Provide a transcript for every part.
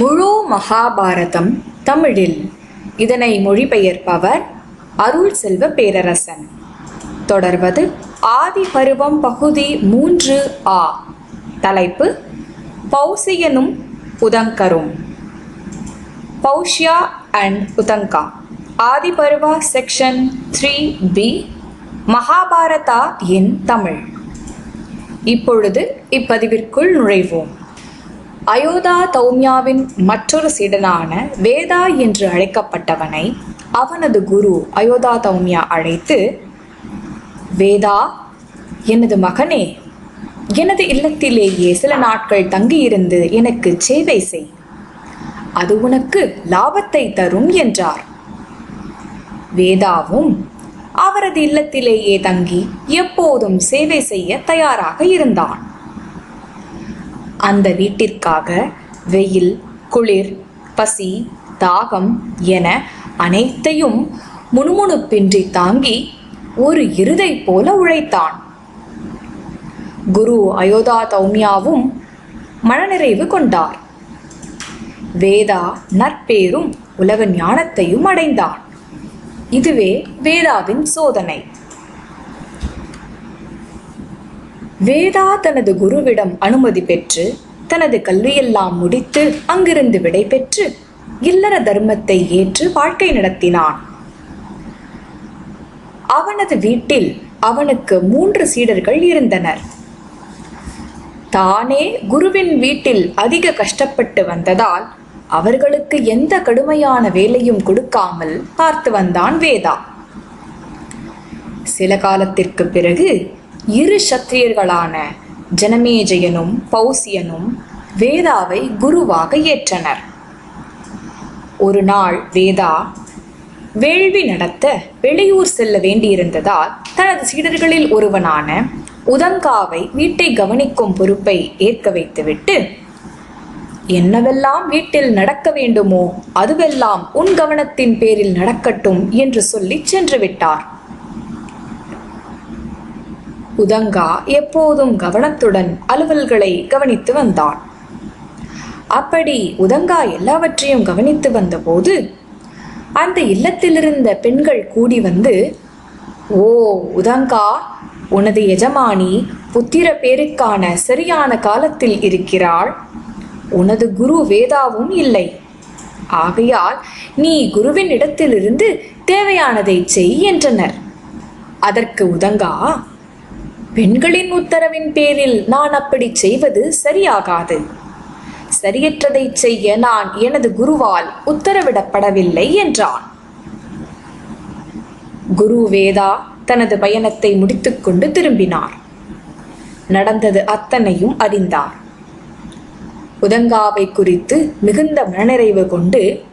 முழு மகாபாரதம் தமிழில். இதனை மொழிபெயர்ப்பவர் அருள் செல்வ பேரரசன். தொடர்வது ஆதி பருவம் பகுதி மூன்று ஆ. தலைப்பு பௌசியனும் உதங்கரும். Paushya and Utanka. Adi Parva section three B. Mahabharata in Tamil. இப்பொழுது இப்பதிவிற்குள் நுழைவோம். அயோதா தௌமியாவின் மற்றொரு சீடனான வேதா என்று அழைக்கப்பட்டவனை அவனது குரு அயோதா தௌமியா அழைத்து வேதா எனது மகனே எனது இல்லத்திலேயே சில நாட்கள் தங்கியிருந்து எனக்கு சேவை செய். அது உனக்கு லாபத்தை தரும் என்றார். வேதாவும் அவரது இல்லத்திலேயே தங்கி எப்போதும் சேவை செய்ய தயாராக இருந்தான். அந்த வீட்டிற்காக வெயில் குளிர் பசி தாகம் என அனைத்தையும் முணுமுணுப்பின்றி தாங்கி ஒரு இருதை போல உழைத்தான். குரு அயோதா தௌமியாவும் மனநிறைவு கொண்டார். வேதா நற்பேரும் உலக ஞானத்தையும் அடைந்தான். இதுவே வேதாவின் சோதனை. வேதா தனது குருவிடம் அனுமதி பெற்று தனது கல்வியெல்லாம் முடித்து அங்கிருந்து விடை பெற்று இல்லற தர்மத்தை ஏற்று வாழ்க்கை நடத்தினான். அவனது வீட்டில் அவனுக்கு மூன்று சீடர்கள் இருந்தனர். தானே குருவின் வீட்டில் அதிக கஷ்டப்பட்டு வந்ததால் அவர்களுக்கு எந்த கடுமையான வேலையும் கொடுக்காமல் பார்த்து வந்தான் வேதா. சில காலத்திற்கு பிறகு இரு சத்திரியர்களான ஜனமேஜயனும் பௌசியனும் வேதாவை குருவாக ஏற்றனர். ஒரு நாள் வேதா வேள்வி நடத்த வெளியூர் செல்ல வேண்டியிருந்ததால் தனது சீடர்களில் ஒருவனான உதங்காவை வீட்டை கவனிக்கும் பொறுப்பை ஏற்க வைத்துவிட்டு என்னவெல்லாம் வீட்டில் நடக்க வேண்டுமோ அதுவெல்லாம் உன் கவனத்தின் பேரில் நடக்கட்டும் என்று சொல்லி சென்று விட்டார். உதங்கா எப்போதும் கவனத்துடன் அலுவல்களை கவனித்து வந்தான். அப்படி உதங்கா எல்லாவற்றையும் கவனித்து வந்தபோது அந்த இல்லத்திலிருந்த பெண்கள் கூடி வந்து ஓ உதங்கா உனது எஜமானி புத்திர பேருக்கான சரியான காலத்தில் இருக்கிறாள். உனது குரு வேதாவும் இல்லை. ஆகையால் நீ குருவின் இடத்திலிருந்து தேவையானதை செய் என்றனர். அதற்கு உதங்கா பெண்களின் உத்தரவின் பேரில் நான் அப்படி செய்வது சரியாகாது. சரியற்றதை செய்ய நான் எனது குருவால் உத்தரவிடப்படவில்லை என்றான். குரு வேதா தனது பயணத்தை முடித்துக்கொண்டு திரும்பினார். நடந்தது அத்தனையும் அறிந்தார். உதங்காவை குறித்து மிகுந்த மனநிறைவு கொண்டு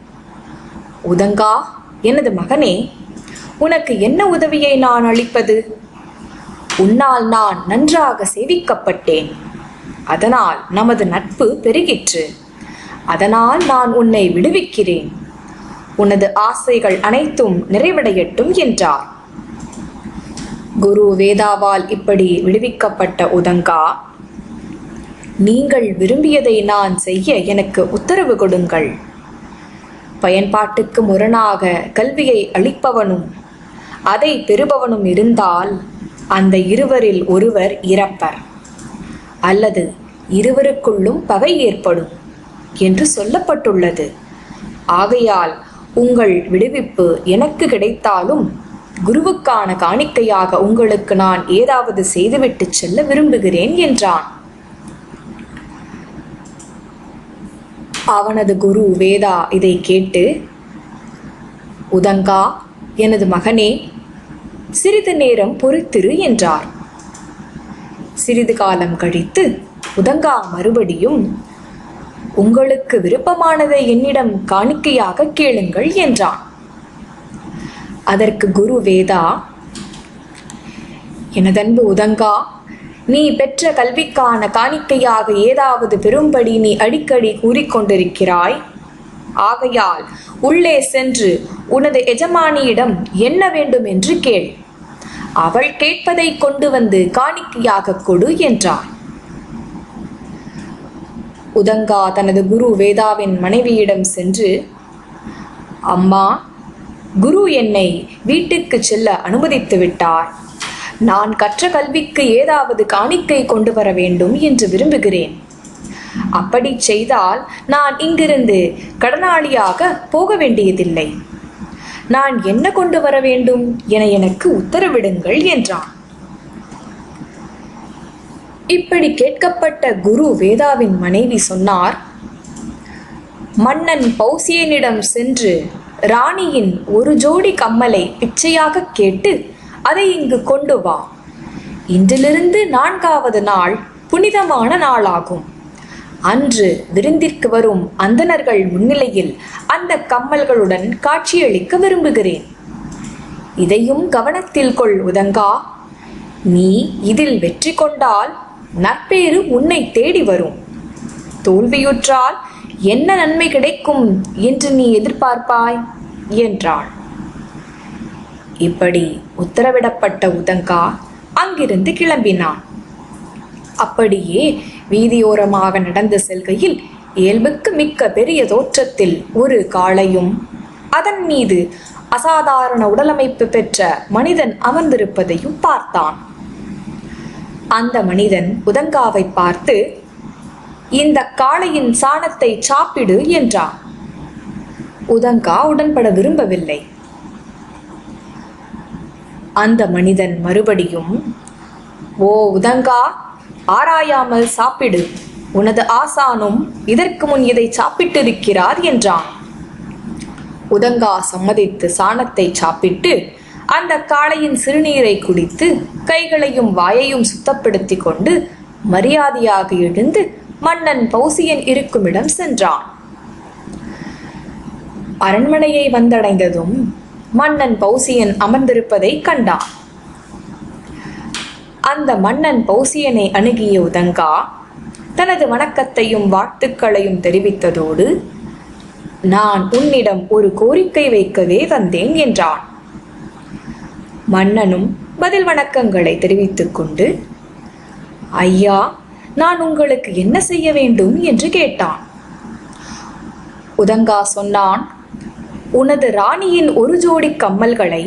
உதங்கா எனது மகனே உனக்கு என்ன உதவியை நான் அளிப்பது? உன்னால் நான் நன்றாக சேவிக்கப்பட்டேன். அதனால் நமது நட்பு பெருகிற்று. அதனால் நான் உன்னை விடுவிக்கிறேன். உனது ஆசைகள் அனைத்தும் நிறைவடையட்டும் என்றார். குரு வேதாவால் இப்படி விடுவிக்கப்பட்ட உதங்கா நீங்கள் விரும்பியதை நான் செய்ய எனக்கு உத்தரவு கொடுங்கள். பயன்பாட்டுக்கு முரணாக கல்வியை அளிப்பவனும் அதை பெறுபவனும் இருந்தால் அந்த இருவரில் ஒருவர் இறப்பர். அல்லது இருவருக்குள்ளும் பகை ஏற்படும் என்று சொல்லப்பட்டுள்ளது. ஆகையால் உங்கள் விடுவிப்பு எனக்கு கிடைத்தாலும் குருவுக்கான காணிக்கையாக உங்களுக்கு நான் ஏதாவது செய்துவிட்டு செல்ல விரும்புகிறேன் என்றான். அவனது குரு வேதா இதை கேட்டு உதங்கா எனது மகனே சிறிது நேரம் பொறுத்திரு என்றார். சிறிது காலம் கழித்து உதங்கா மறுபடியும் உங்களுக்கு விருப்பமானதை என்னிடம் காணிக்கையாக கேளுங்கள் என்றான். அதற்கு குரு வேதா எனதன்பு உதங்கா நீ பெற்ற கல்விக்கான காணிக்கையாக ஏதாவது பெறும்படி நீ அடிக்கடி கூறிக்கொண்டிருக்கிறாய். ஆகையால் உள்ளே சென்று உனது எஜமானியிடம் என்ன வேண்டும் என்று கேள். அவள் கேட்பதை கொண்டு வந்து காணிக்கையாக கொடு என்றார் உதங்கா தனது குரு வேதாவின் மனைவியிடம் சென்று அம்மா குரு என்னை வீட்டுக்கு செல்ல அனுமதித்து விட்டார். நான் கற்ற கல்விக்கு ஏதாவது காணிக்கை கொண்டு வர வேண்டும் என்று விரும்புகிறேன். அப்படி செய்தால் நான் இங்கிருந்து கடனாளியாக போக வேண்டியதில்லை. நான் என்ன கொண்டு வர வேண்டும் என எனக்கு உத்தரவிடுங்கள் என்றான். இப்படி கேட்கப்பட்ட குரு வேதாவின் மனைவி சொன்னார் மன்னன் பௌசியனிடம் சென்று ராணியின் ஒரு ஜோடி கம்மலை பிச்சையாக கேட்டு அதை இங்கு கொண்டு வா. இன்றிலிருந்து நான்காவது நாள் புனிதமான நாளாகும். அன்று விருந்திற்கு வரும் அந்தணர்கள் முன்னிலையில் அந்த கம்மல்களுடன் காட்சியளிக்க விரும்புகிறேன். இதையும் கவனத்தில் கொள் உதங்கா. நீ இதில் வெற்றி கொண்டால் நற்பேறு உன்னை தேடி வரும். தோல்வியுற்றால் என்ன நன்மை கிடைக்கும் என்று நீ எதிர்பார்ப்பாய்? என்றாள். இப்படி உத்தரவிடப்பட்ட உதங்கா அங்கிருந்து கிளம்பினான். அப்படியே வீதியோரமாக நடந்து செல்கையில் இயல்புக்கு மிக்க பெரிய தோற்றத்தில் ஒரு காளையும். அதன் மீது அசாதாரண உடலமைப்பு பெற்ற மனிதன் அமர்ந்திருப்பதையும் பார்த்தான். அந்த மனிதன் உதங்காவை பார்த்து இந்த காளையின் சாணத்தை சாப்பிடு என்றான். உதங்கா உடன்பட விரும்பவில்லை. அந்த மனிதன் மறுபடியும் ஓ உதங்கா ஆராயாமல் சாப்பிடு. உனது ஆசானும் இதற்கு முன் இதை சாப்பிட்டிருக்கிறார் என்றான். உதங்கா சம்மதித்து சாணத்தை சாப்பிட்டு அந்த காளையின் சிறுநீரை குடித்து கைகளையும் வாயையும் சுத்தப்படுத்தி கொண்டு மரியாதையாக எழுந்து மன்னன் பௌசியன் இருக்குமிடம் சென்றான். அரண்மனையை வந்தடைந்ததும் மன்னன் பௌசியன் அமர்ந்திருப்பதை கண்டான். அந்த மன்னன் பௌசியனை அணுகிய உதங்கா தனது வணக்கத்தையும் வாழ்த்துக்களையும் தெரிவித்ததோடு நான் உன்னிடம் ஒரு கோரிக்கை வைக்கவே வந்தேன் என்றான். மன்னனும் பதில் வணக்கங்களை தெரிவித்துக் கொண்டு ஐயா நான் உங்களுக்கு என்ன செய்ய வேண்டும்? என்று கேட்டான். உதங்கா சொன்னான் உனது ராணியின் ஒரு ஜோடி கம்மல்களை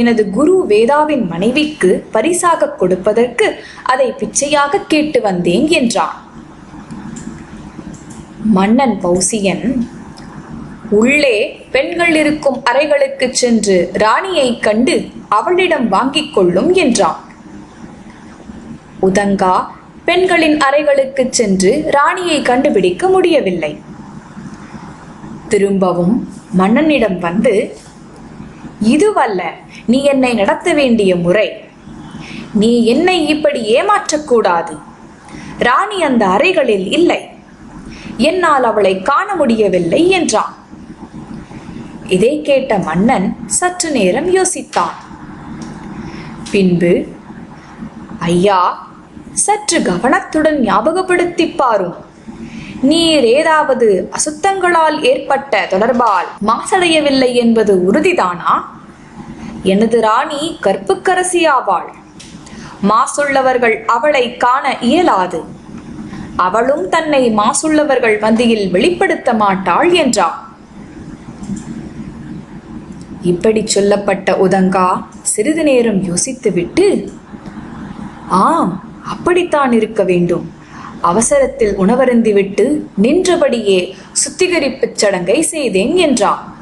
எனது குரு வேதாவின் மனைவிக்கு பரிசாக கொடுப்பதற்கு அதை பிச்சையாக கேட்டு வந்தேன் என்றான். மன்னன் பௌசியன் உள்ளே பெண்கள் இருக்கும் அறைகளுக்கு சென்று ராணியை கண்டு அவளிடம் வாங்கிக் கொள்ளும் என்றான். உதங்கா பெண்களின் அறைகளுக்கு சென்று ராணியை கண்டுபிடிக்க முடியவில்லை. திரும்பவும் மன்னனிடம் வந்து இதுவல்ல நீ என்னை நடத்த வேண்டிய முறை. நீ என்னை இப்படி ஏமாற்றக்கூடாது. ராணி அந்த அறைகளில் இல்லை. என்னால் அவளை காண முடியவில்லை என்றான். இதை கேட்ட மன்னன் சற்று நேரம் யோசித்தான். பின்பு ஐயா சற்று கவனத்துடன் ஞாபகப்படுத்திப் பாரும். நீர் ஏதாவது அசுத்தங்களால் ஏற்பட்ட தொடர்பால் மாசடையவில்லை என்பது உறுதிதானா? எனது ராணி கற்புக்கரசியாவாள். மாசுள்ளவர்கள் அவளை காண இயலாது. அவளும் தன்னை மாசுள்ளவர்கள் மத்தியில் வெளிப்படுத்த மாட்டாள் என்றான் இப்படி சொல்லப்பட்ட உதங்கா சிறிது நேரம் யோசித்துவிட்டு ஆம் அப்படித்தான் இருக்க வேண்டும். அவசரத்தில் உணவருந்திவிட்டு நின்றபடியே சுத்திகரிப்புச் சடங்கை செய்தேன் என்றான்.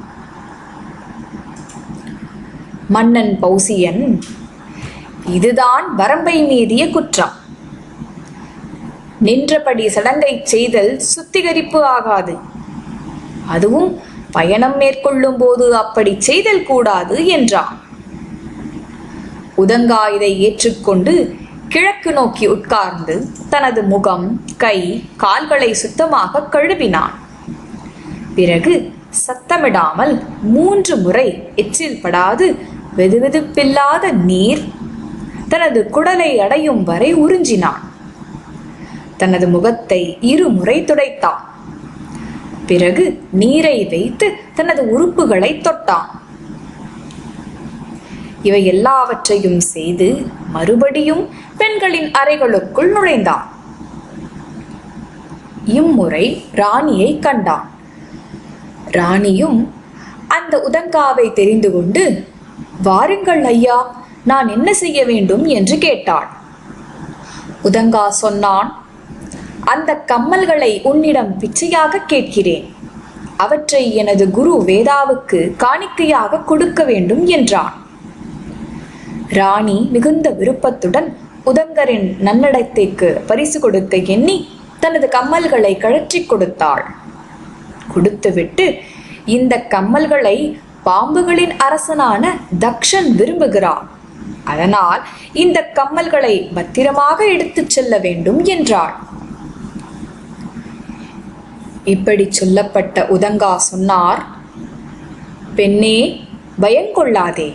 மன்னன் பௌசியன் இதுதான் வரம்பை மீறிய குற்றம். நின்றபடி சடங்கை செய்தல் சுத்திகரிப்பு ஆகாது. அதுவும் பயணம் மேற்கொள்ளும் போது அப்படி செய்தல் கூடாது என்றான். உதங்கா இதை ஏற்றுக்கொண்டு கிழக்கு நோக்கி உட்கார்ந்து தனது முகம் கை கால்களை சுத்தமாக கழுவினான். பிறகு சத்தமிடாமல் மூன்று முறை எச்சில் படாது வெதுவெதுப்பில்லாத நீர் தனது குடலை அடையும் வரை உறிஞ்சினான். தனது முகத்தை இருமுறை துடைத்தான். பிறகு நீரை வைத்து தனது உறுப்புகளை தொட்டான். இவை எல்லாவற்றையும் செய்து மறுபடியும் பெண்களின் அறைகளுக்குள் நுழைந்தான். இம்முறை ராணியை கண்டான். ராணியும் அந்த உதங்காவை தெரிந்து கொண்டு வாருங்கள் ஐயா நான் என்ன செய்ய வேண்டும் என்று கேட்டாள். உதங்கா சொன்னான் அந்த கம்மல்களை உன்னிடம் பிச்சையாக கேட்கிறேன். அவற்றை எனது குரு வேதாவுக்கு காணிக்கையாக கொடுக்க வேண்டும் என்றான். ராணி மிகுந்த விருப்பத்துடன் உதங்கரின் நன்னடத்தைக்கு பரிசு கொடுக்க எண்ணி தனது கம்மல்களை கழற்றிக் கொடுத்தாள். கொடுத்துவிட்டு இந்த கம்மல்களை பாம்புகளின் அரசனான தக்ஷன் விரும்புகிறான். அதனால் இந்த கம்மல்களை பத்திரமாக எடுத்துச் செல்ல வேண்டும் என்றாள். இப்படி சொல்லப்பட்ட உதங்கா சொன்னார் பெண்ணே பயங்கொள்ளாதே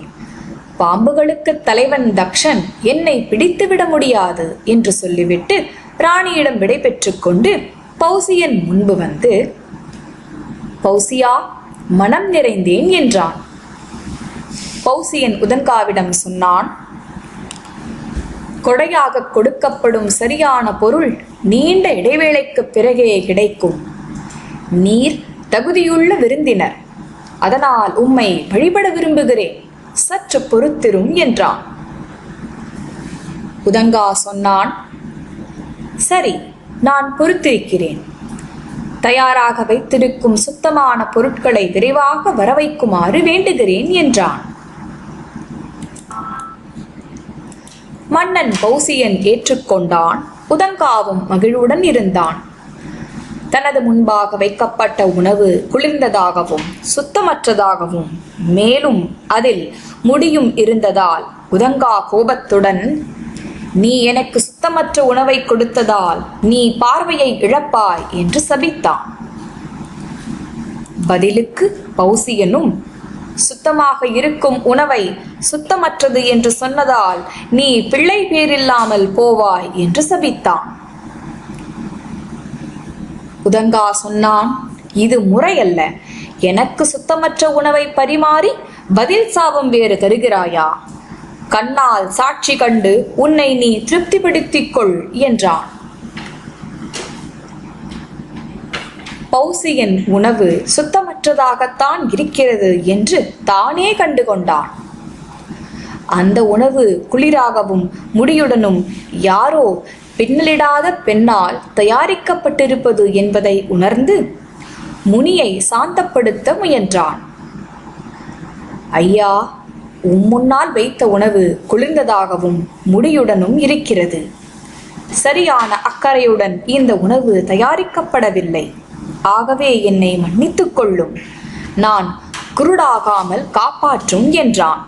பாம்புகளுக்கு தலைவன் தக்ஷன் என்னை பிடித்துவிட முடியாது என்று சொல்லிவிட்டு ராணியிடம் விடை கொண்டு பௌசியன் முன்பு வந்து பௌசியா மனம் நிறைந்தேன் என்றான். பௌசியன் உதங்காவிடம் சொன்னான் கொடையாக கொடுக்கப்படும் சரியான பொருள் நீண்ட இடைவேளைக்கு பிறகே கிடைக்கும். நீர் தகுதியுள்ள விருந்தினர். அதனால் உம்மை வழிபட விரும்புகிறேன். சற்று பொறுத்திரும் என்றான். உதங்கா சொன்னான் சரி நான் பொறுத்திருக்கிறேன். தயாராக வைத்திருக்கும் சுத்தமான பொருட்களை விரைவாக வரவைக்குமாறு வேண்டுகிறேன் என்றான். மன்னன் பௌசியன் ஏற்றுக்கொண்டான். உதங்காவும் மகிழ்வுடன் இருந்தான். தனது முன்பாக வைக்கப்பட்ட உணவு குளிர்ந்ததாகவும் சுத்தமற்றதாகவும் மேலும் அதில் முடியும் இருந்ததால் உதங்கா கோபத்துடன் நீ எனக்கு சுத்தமற்ற உணவை கொடுத்ததால் நீ பார்வையை இழப்பாய் என்று சபித்தான். பதிலுக்கு பௌசியனும் சுத்தமாக இருக்கும் உணவை சுத்தமற்றது என்று சொன்னதால் நீ பிள்ளை பேரில்லாமல் போவாய் என்று சபித்தான். உதங்கா சொன்னான் இது முறையல்ல. எனக்கு சுத்தமற்ற உணவை பரிமாறி பதில் சாபம் வேறு தருகிறாயா? கண்ணால் சாட்சி கண்டு உன்னை நீ திருப்திப்படுத்திக் கொள் என்றான். பௌசியின் உணவு சுத்தமற்றதாகத்தான் இருக்கிறது என்று தானே கண்டு கொண்டான் அந்த உணவு குளிராகவும் முடியுடனும் யாரோ பின்னலிடாத பெண்ணால் தயாரிக்கப்பட்டிருப்பது என்பதை உணர்ந்து முனியை சாந்தப்படுத்த முயன்றான். ஐயா முன்னால் வைத்த உணவு குளிர்ந்ததாகவும் முடியுடனும் இருக்கிறது. சரியான அக்கறையுடன் இந்த உணவு தயாரிக்கப்படவில்லை. ஆகவே என்னை மன்னித்துக் கொள்ளும். நான் குருடாகாமல் காப்பாற்றும் என்றான்.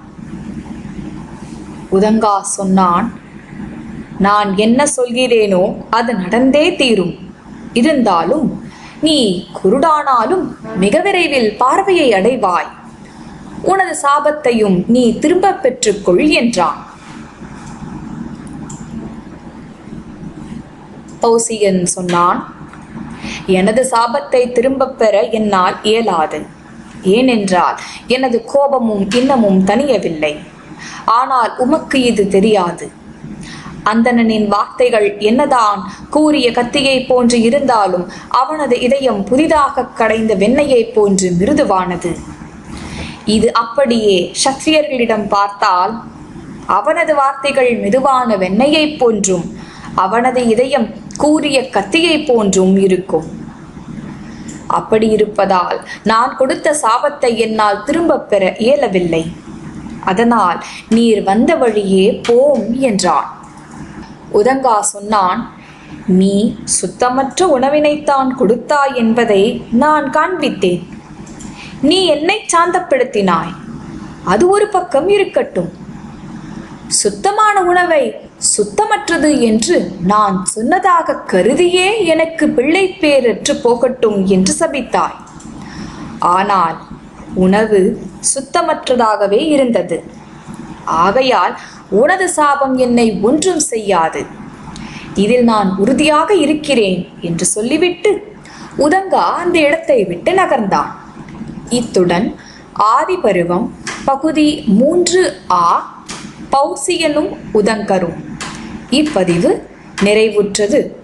உதங்கா சொன்னான் நான் என்ன சொல்கிறேனோ அது நடந்தே தீரும். இருந்தாலும் நீ குருடானாலும் மிக விரைவில் பார்வையை அடைவாய். உனது சாபத்தையும் நீ திரும்பப் பெற்றுக்கொள் என்றான். பௌசியன் சொன்னான் எனது சாபத்தை திரும்பப் பெற என்னால் இயலாது. ஏனென்றால் எனது கோபமும் இன்னமும் தணியவில்லை. ஆனால் உமக்கு இது தெரியாது. அந்தணனின் வார்த்தைகள் என்னதான்? கூறிய கத்தியை போன்று இருந்தாலும் அவனது இதயம் புதிதாக கடைந்த வெண்ணையைப் போன்று மிருதுவானது. இது அப்படியே சத்திரியர்களிடம் பார்த்தால் அவனது வார்த்தைகள் மெதுவான வெண்ணையைப் போன்றும் அவனது இதயம் கூறிய கத்தியைப் போன்றும் இருக்கும். அப்படி இருப்பதால் நான் கொடுத்த சாபத்தை என்னால் திரும்பப் பெற இயலவில்லை. அதனால் நீர் வந்த வழியே போம் என்றான். உதங்கா சொன்னான் நீ சுத்தமற்ற உணவினைத்தான் கொடுத்தாய் என்பதை நான் காண்பித்தேன். நீ என்னை சாந்தப்படுத்தினாய். அது ஒரு பக்கம் இருக்கட்டும். சுத்தமான உணவை சுத்தமற்றது என்று நான் சொன்னதாக கருதியே எனக்கு பிள்ளை பேரற்று போகட்டும் என்று சபித்தாய். ஆனால் உணவு சுத்தமற்றதாகவே இருந்தது. ஆகையால் உனது சாபம் என்னை ஒன்றும் செய்யாது. இதில் நான் உறுதியாக இருக்கிறேன் என்று சொல்லிவிட்டு உதங்கா அந்த இடத்தை விட்டு நகர்ந்தான். இத்துடன் ஆதிபருவம் பகுதி மூன்று ஆ பௌசியலும் உதங்கரும். இப்பதிவு நிறைவுற்றது.